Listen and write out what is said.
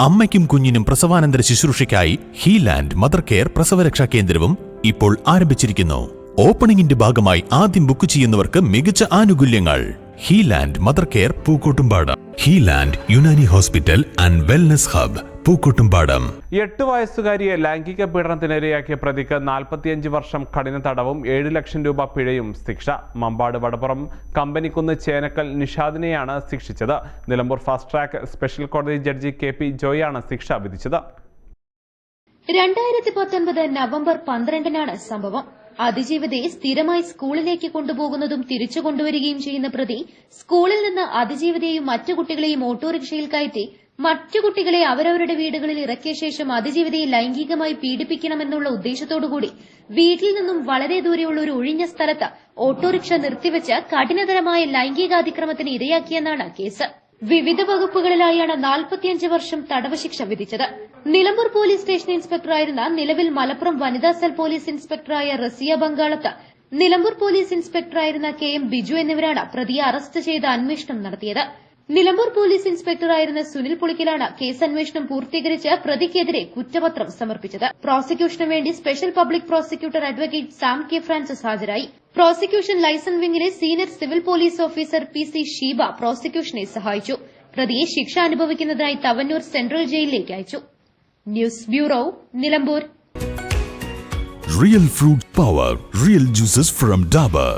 അമ്മയ്ക്കും കുഞ്ഞിനും പ്രസവാനന്തര ശുശ്രൂഷയ്ക്കായി ഹീലാൻഡ് mother care പ്രസവരക്ഷാ കേന്ദ്രവും ഇപ്പോൾ ആരംഭിച്ചിരിക്കുന്നു. ഓപ്പണിംഗിന്റെ ഭാഗമായി ആദ്യം ബുക്ക് ചെയ്യുന്നവർക്ക് മികച്ച ആനുകൂല്യങ്ങൾ. Healand mother care Pookkottumpadam. Healand Unani hospital and wellness hub. Pookkottumpadam. എട്ട് വയസ്സുകാരിയെ ലൈംഗിക പീഡനത്തിനിരയാക്കിയ പ്രതിക്ക് നാൽപ്പത്തിയഞ്ച് വർഷം കഠിന തടവും ഏഴ് ലക്ഷം രൂപ പിഴയും ശിക്ഷ. മമ്പാട് വടപ്പുറം കമ്പനിക്കുന്ന് ചേനക്കൽ നിഷാദിനെയാണ് ശിക്ഷിച്ചത്. നിലമ്പൂർ ഫാസ്റ്റ് ട്രാക്ക് സ്പെഷ്യൽ കോടതി ജഡ്ജി കെ പി ജോയാണ് ശിക്ഷ വിധിച്ചത്. രണ്ടായിരത്തി പത്തൊൻപത് നവംബർ പന്ത്രണ്ടിനാണ് സംഭവം. അതിജീവിതയെ സ്ഥിരമായി സ്കൂളിലേക്ക് കൊണ്ടുപോകുന്നതും തിരിച്ചു കൊണ്ടുവരികയും ചെയ്യുന്ന പ്രതി സ്കൂളിൽ നിന്ന് അതിജീവിതയെയും മറ്റു കുട്ടികളെയും ഓട്ടോറിക്ഷയിൽ കയറ്റി മറ്റു കുട്ടികളെ അവരവരുടെ വീടുകളിൽ ഇറക്കിയ ശേഷം അതിജീവിതയെ ലൈംഗികമായി പീഡിപ്പിക്കണമെന്നുള്ള ഉദ്ദേശത്തോടുകൂടി വീട്ടിൽ നിന്നും വളരെ ദൂരെയുള്ള ഒരു ഒഴിഞ്ഞ സ്ഥലത്ത് ഓട്ടോറിക്ഷ നിർത്തിവെച്ച് കഠിനതരമായ ലൈംഗികാതിക്രമത്തിന് ഇരയാക്കിയെന്നാണ് കേസ്. വിവിധ വകുപ്പുകളിലായാണ് നാൽപ്പത്തിയഞ്ച് വർഷം തടവ് ശിക്ഷ വിധിച്ചത്. നിലമ്പൂർ പോലീസ് സ്റ്റേഷൻ ഇൻസ്പെക്ടറായിരുന്ന നിലവിൽ മലപ്പുറം വനിതാ സെൽ പോലീസ് ഇൻസ്പെക്ടറായ റസിയ ബംഗാളത്ത് നിലമ്പൂർ പോലീസ് ഇൻസ്പെക്ടറായിരുന്ന കെ എം ബിജു എന്നിവരാണ് പ്രതിയെ അറസ്റ്റ് ചെയ്ത് അന്വേഷണം നടത്തിയത്. നിലമ്പൂർ പോലീസ് ഇൻസ്പെക്ടറായിരുന്ന സുനിൽ പുളിക്കലാണ് കേസ് അന്വേഷണം പൂർത്തീകരിച്ച് പ്രതിക്കെതിരെ കുറ്റപത്രം സമർപ്പിച്ചത്. പ്രോസിക്യൂഷനു വേണ്ടി special public prosecutor advocate Sam K Francis ഹാജരായി. Prosecution liaison വിംഗിലെ senior civil police officer P C Sheeba പ്രോസിക്യൂഷനെ സഹായിച്ചു. പ്രതിയെ ശിക്ഷ അനുഭവിക്കുന്നതിനായി തവന്നൂർ സെൻട്രൽ ജയിലിലേക്ക് അയച്ചു. News bureau Nilambur. Real fruit power real juices from Dabur